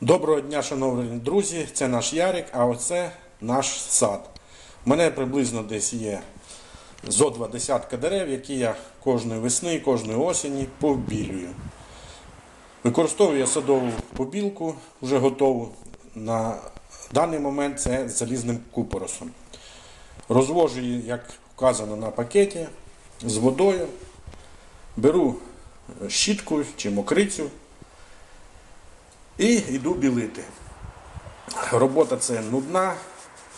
Доброго дня, шановні друзі! Це наш Ярик, а оце наш сад. У мене приблизно десь є зо два десятка дерев, які я кожної весни, кожної осені побілюю. Використовую я садову побілку, вже готову. На даний момент це з залізним купоросом. Розвожу її, як вказано на пакеті, з водою. Беру щітку чи мокрицю і йду білити. Робота це нудна,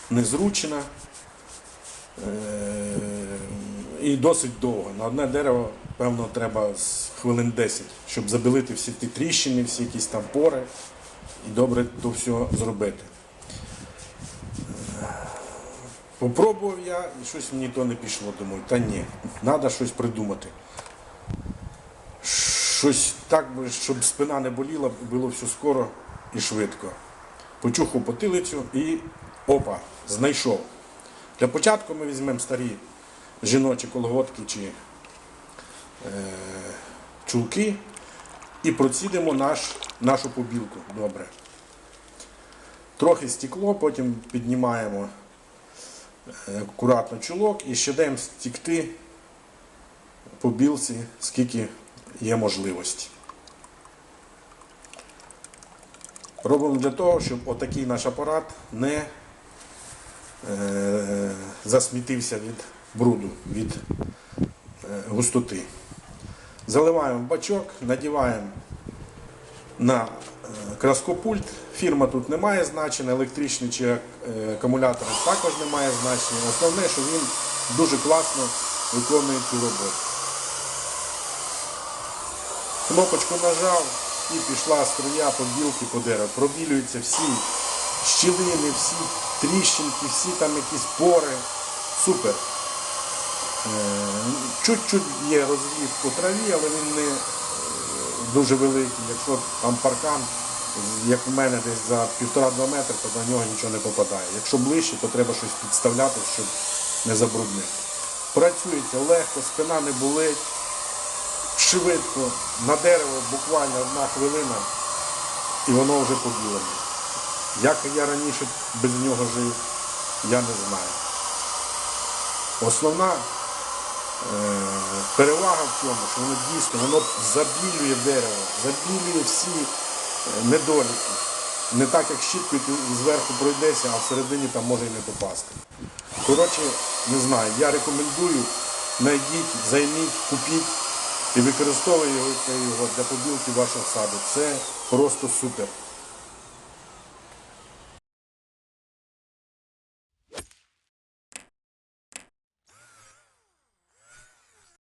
незручна е, і досить довго. На одне дерево, певно, треба з хвилин 10, щоб забілити всі ті тріщини, всі якісь там пори і добре то все зробити. Попробував я і щось мені то не пішло. Думаю, та ні, треба щось придумати. Щось так, щоб спина не боліла, було все скоро і швидко. Почухав потилицю і опа, знайшов. Для початку ми візьмемо старі жіночі колготки чи е, чулки і процідимо наш, нашу побілку добре. Трохи стекло, потім піднімаємо е, акуратно чулок і ще даємо стікти по білці, скільки є можливості. Робимо для того, щоб отакий наш апарат не е, засмітився від бруду, від е, густоти. Заливаємо бачок, надіваємо на е, краскопульт. Фірма тут не має значення, електричний чи акумулятор також не має значення. Основне, що він дуже класно виконує цю роботу. Кнопочку нажав і пішла струя побілки по дереву. Пробілюються всі щілини, всі тріщинки, всі там якісь пори. Супер. Е, Чуть-чуть є розліт по траві, але він не е, дуже великий. Якщо там паркан, як у мене десь за півтора-два метри, то на нього нічого не попадає. Якщо ближче, то треба щось підставляти, щоб не забруднити. Працюється легко, спина не болить швидко на дерево буквально одна хвилина, і воно вже побілене. Як я раніше без нього жив, я не знаю. Основна е, перевага в цьому, що воно дійсно воно забілює дерево, забілює всі е, недоліки. Не так, як щіткою ти зверху пройдешся, а всередині там може і не попасти. Коротше, не знаю, я рекомендую, знайдіть, займіть, купіть і використовує його для побілки вашого саду. Це просто супер.